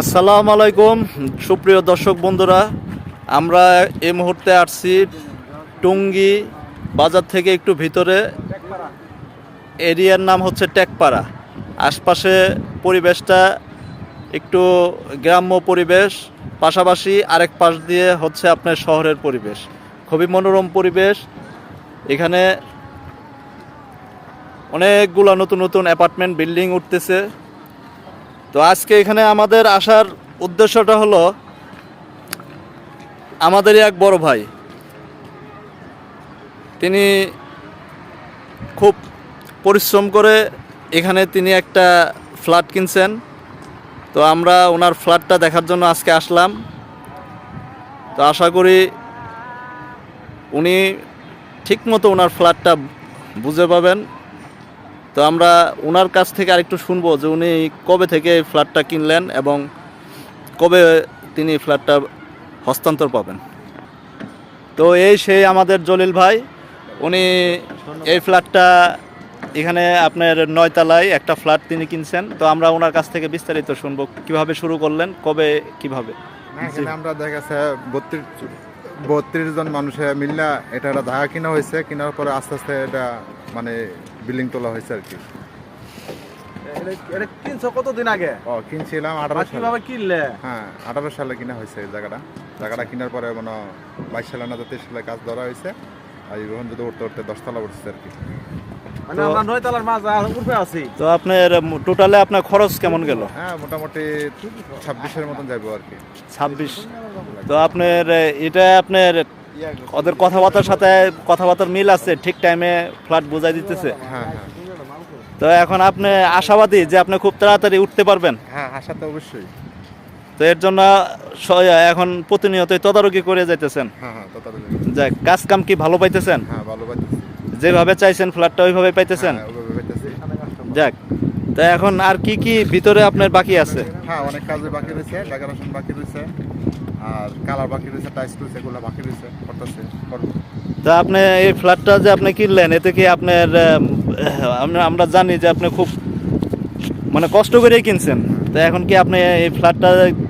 আসসালামু আলাইকুম, সুপ্রিয় দর্শক বন্ধুরা, আমরা এই মুহূর্তে আসছি টুঙ্গি বাজার থেকে একটু ভিতরে। এরিয়ার নাম হচ্ছে টেকপাড়া। আশপাশে পরিবেশটা একটু গ্রাম্য পরিবেশ, পাশাপাশি আরেক পাশ দিয়ে হচ্ছে আপনার শহরের পরিবেশ। খুবই মনোরম পরিবেশ। এখানে অনেকগুলো নতুন নতুন অ্যাপার্টমেন্ট, বিল্ডিং উঠতেছে। তো আজকে এখানে আমাদের আসার উদ্দেশ্যটা হলো আমাদেরই এক বড় ভাই। তিনি খুব পরিশ্রম করে এখানে তিনি একটা ফ্ল্যাট কিনছেন। তো আমরা ওনার ফ্ল্যাটটা দেখার জন্য আজকে আসলাম। তো আশা করি উনি ঠিকমতো ওনার ফ্ল্যাটটা বুঝে পাবেন। তো আমরা ওনার কাছ থেকে আরেকটু শুনব যে উনি কবে থেকে ফ্ল্যাটটা কিনলেন এবং কবে তিনি ফ্ল্যাটটা হস্তান্তর পাবেন। তো এই সেই আমাদের জলিল ভাই, উনি এই ফ্ল্যাটটা এখানে আপনার নয়তলায় একটা ফ্ল্যাট তিনি কিনছেন। তো আমরা ওনার কাছ থেকে বিস্তারিত শুনব, কীভাবে শুরু করলেন, কবে, কীভাবে? আমরা দেখা বত্রিশ বত্রিশ জন মানুষে মিল্লা, এটা ধাগা কিনা হয়েছে, কেনার পরে আস্তে আস্তে এটা মানে বিল্ডিং তোলা হয়েছে আর কি। এটা- কিনছো কতদিন আগে? ও কিনছিলাম আঠারো কীভাবে কিনলে? হ্যাঁ আঠারো সালে কিনা হয়েছে জায়গাটা। জায়গাটা কেনার পরে মানে বাইশ সালে না তেইশ সালে কাজ ধরা হয়েছে। আর এখন যদি উঠতে উঠতে দশতলা উঠছে আর কি। মানে তো- আমরা নয় তলার মাঝ উঠে আছি। তো আপনার টোটালে আপনার খরচ কেমন গেল? হ্যাঁ মোটামুটি ছাব্বিশের মতন যাব আর কি। ছাব্বিশ। তো আপনার এটা আপনার ওদের কথাবার্তার সাথে কথাবার্তার মিল আছে ঠিক টাইমে ফ্ল্যাট বোঝাই দিতেছে। হ্যাঁ হ্যাঁ। তো এখন আপনি আশাবাদী যে আপনি খুব তাড়াতাড়ি উঠতে পারবেন? হ্যাঁ আশা তো অবশ্যই। তো এর জন্য এখন প্রতিনিয়তই তদারকি করে যাইতেছেন। যাক কাজ কাম কি ভালো পাইতেছেন? যেভাবে চাইছেন ফ্ল্যাটটা ওইভাবে পাইতেছেন যাক তো এখন আর কি কি ভিতরে আপনার বাকি আছে? হ্যাঁ অনেক কাজে বাকি রয়েছে বাকি রয়েছে। আর কালার বাকি রয়েছে টাইস রয়েছে এগুলো বাকি রয়েছে করতেছে করব। তা আপনি এই ফ্ল্যাটটা যে আপনি কিনলেন এতে কি আপনার আম, আমরা জানি যে আপনি খুব মানে কষ্ট করেই কিনছেন। তো এখন কি আপনি এই ফ্ল্যাটটা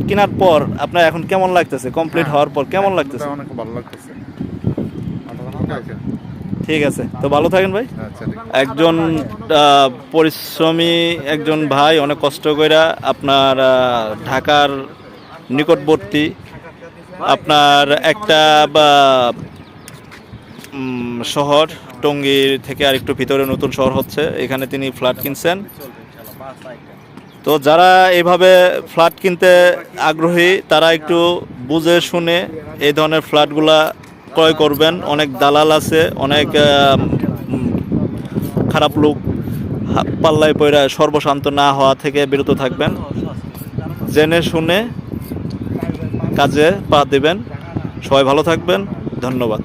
কেনার পর আপনার এখন কেমন লাগতেছে? কমপ্লিট হ্যাঁ, হওয়ার পর কেমন লাগতেছে? অনেক ভালো লাগতেছে। ঠিক আছে। তো ভালো থাকেন ভাই। আচ্ছা একজন পরিশ্রমী একজন ভাই অনেক কষ্ট কইরা আপনার ঢাকার নিকটবর্তী আপনার একটা শহর টঙ্গী থেকে আরেকটু ভিতরে নতুন শহর হচ্ছে, এখানে তিনি ফ্ল্যাট কিনছেন। তো যারা এইভাবে ফ্ল্যাট কিনতে আগ্রহী, তারা একটু বুঝে শুনে এই ধরনের ফ্ল্যাটগুলা ক্রয় করবেন। অনেক দালাল আছে, অনেক খারাপ লোক পাল্লায় পয়রা সর্বশান্ত না হওয়া থেকে বিরত থাকবেন। জেনে শুনে কাজে পা দিবেন। সবাই ভালো থাকবেন। ধন্যবাদ।